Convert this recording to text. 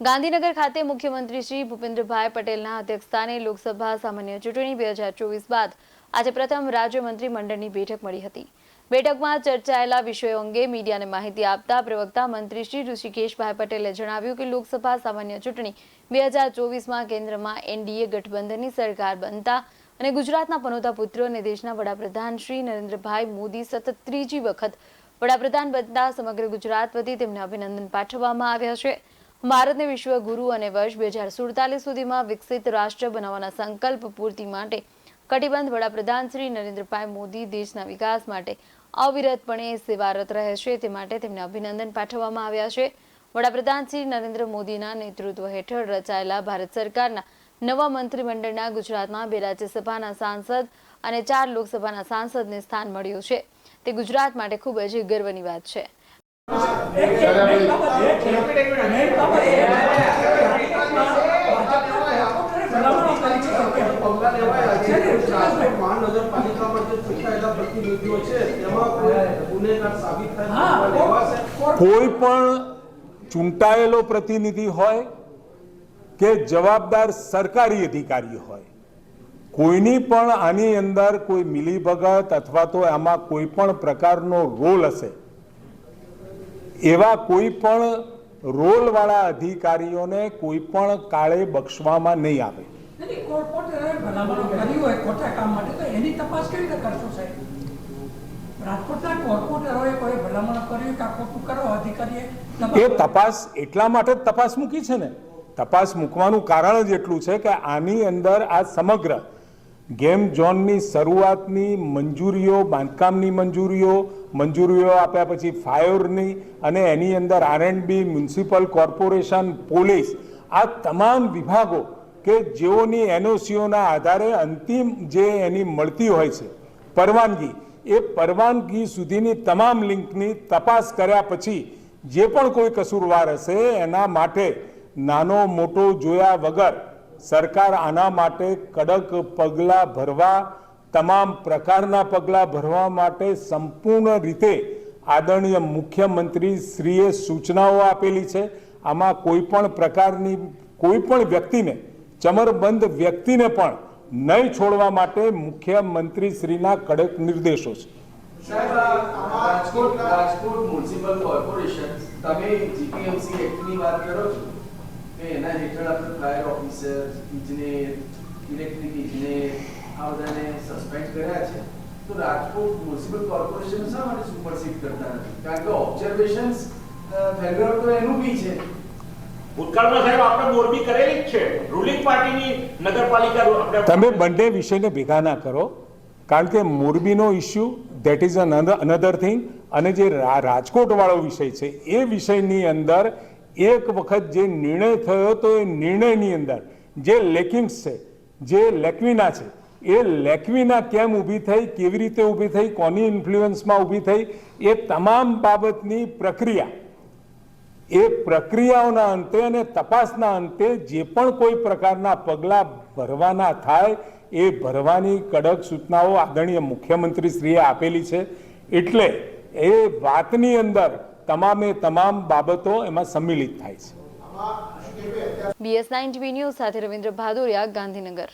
ગાંધીનગર ખાતે મુખ્યમંત્રી શ્રી ભૂપેન્દ્રભાઈ પટેલના અધ્યક્ષસ્થાને લોકસભા સામાન્ય ચૂંટણી બે હજાર ચોવીસ બાદ આજે પ્રથમ રાજ્ય મંત્રીમંડળની બેઠક મળી હતી. બેઠકમાં ચર્ચાયેલા વિષયો અંગે મીડિયાને માહિતી આપતા પ્રવક્તા મંત્રી શ્રી ઋષિકેશભાઈ પટેલે જણાવ્યું કે લોકસભા સામાન્ય ચૂંટણી બે હજાર કેન્દ્રમાં એનડીએ ગઠબંધનની સરકાર બનતા અને ગુજરાતના પનોતા પુત્રો અને દેશના વડાપ્રધાન શ્રી નરેન્દ્રભાઈ મોદી સતત ત્રીજી વખત વડાપ્રધાન બનતા સમગ્ર ગુજરાત વતી તેમને અભિનંદન પાઠવવામાં આવ્યા છે. ભારતને વિશ્વ ગુરુ અને વર્ષ બે હજાર સુડતાલીસ સુધીમાં વિકસિત રાષ્ટ્ર બનાવવાના સંકલ્પ પૂર્તિ માટે કટિબંધ વડાપ્રધાન શ્રી નરેન્દ્રભાઈ મોદી દેશના વિકાસ માટે અવિરતપણે સેવારત રહે છે તે માટે તેમને અભિનંદન પાઠવવામાં આવ્યા છે. વડાપ્રધાન શ્રી નરેન્દ્ર મોદીના નેતૃત્વ હેઠળ રચાયેલા ભારત સરકારના નવા મંત્રીમંડળના ગુજરાતમાં બે રાજ્યસભાના સાંસદ અને ચાર લોકસભાના સાંસદને સ્થાન મળ્યું છે. તે ગુજરાત માટે ખૂબ જ ગર્વની વાત છે. કોઈ પણ ચૂંટાયેલો પ્રતિનિધિ હોય કે જવાબદાર સરકારી અધિકારી હોય, કોઈની પણ આની અંદર કોઈ મિલીભગત અથવા તો આમાં કોઈ પણ પ્રકારનો રોલ હશે એવા કોઈ પણ રોલવાળા અધિકારીઓને કોઈ પણ કાળે બક્ષવામાં નહીં આવે. એ તપાસ એટલા માટે જ તપાસ મૂકી છે ને. તપાસ મૂકવાનું કારણ જ એટલું છે કે આની અંદર આ સમગ્ર ગેમ ઝોનની શરૂઆતની મંજૂરીઓ, બાંધકામની મંજૂરીઓ મંજૂરીઓ આપ્યા પછી ફાયરની અને એની અંદર R and B municipal corporation, police, આ તમામ વિભાગો કે જેઓની એનઓસીઓના આધારે અંતિમ જે એની મળતી હોય છે, પરવાનગી, એ પરવાનગી સુધીની તમામ લિંકની તપાસ કર્યા પછી જે પણ કોઈ કસૂરવાર હશે એના માટે નાનો મોટો જોયા વગર સરકાર આના માટે કડક પગલાં ભરવા, તમામ પ્રકારના પગલાં ભરવા માટે સંપૂર્ણ રીતે આદરણીય મુખ્યમંત્રી શ્રીએ સૂચનાઓ આપેલી છે. આમાં કોઈ પણ પ્રકારની, કોઈ પણ વ્યક્તિને, ચમરબંધ વ્યક્તિને પણ નહીં છોડવા માટે મુખ્યમંત્રી શ્રીના કડક નિર્દેશો છે. રાજકોટ રાજકોટ મ્યુનિસિપલ કોર્પોરેશન, તમે જીપીએમસી એક્ટની વાત કરો છો? કે એના હેઠળ આપણે ફાયર ઓફિસર ઇજનેર ઇલેક્ટ્રિક ઇજનેર આ બધાને સસ્પેન્ડ કર્યા છે. તો રાજકોટ મ્યુનિસિપલ કોર્પોરેશન શા માટે સુપરસીડ કરતા નથી? કારણ કે ઓબ્ઝર્વેશન્સ ફેલ્યોર તો એનું બી છે. ભૂતકાળમાં સાહેબ આપણે મોરબી કરેલી જ છે. રૂલિંગ પાર્ટીની નગરપાલિકા આપણે તમે બંને વિષયને ભેગા ના કરો કારણ કે મોરબીનો issue that is another thing અને જે રાજકોટવાળો વિષય છે એ વિષયની અંદર એક વખત જે નિર્ણય થયો તો એ નિર્ણયની અંદર જે લેકિંગ્સ છે, જે લેકવિના છે, એ લેકવિના કેમ ઊભી થઈ, કેવી રીતે ઊભી થઈ, કોની ઇન્ફ્લુઅન્સમાં ઊભી થઈ, એ તમામ બાબતની પ્રક્રિયા, એ પ્રક્રિયાઓના અંતે અને તપાસના અંતે જે પણ કોઈ પ્રકારના પગલાં ભરવાના થાય, એ ભરવાની કડક સૂચનાઓ આદરણીય મુખ્યમંત્રીશ્રીએ આપેલી છે. એટલે એ વાતની અંદર તમામે તમામ બાબતો એમાં સંમિલિત થાય છે. બીએસ નાઇન ટીવી ન્યૂઝ સાથે રવિન્દ્ર ભાદુરિયા ગાંધીનગર.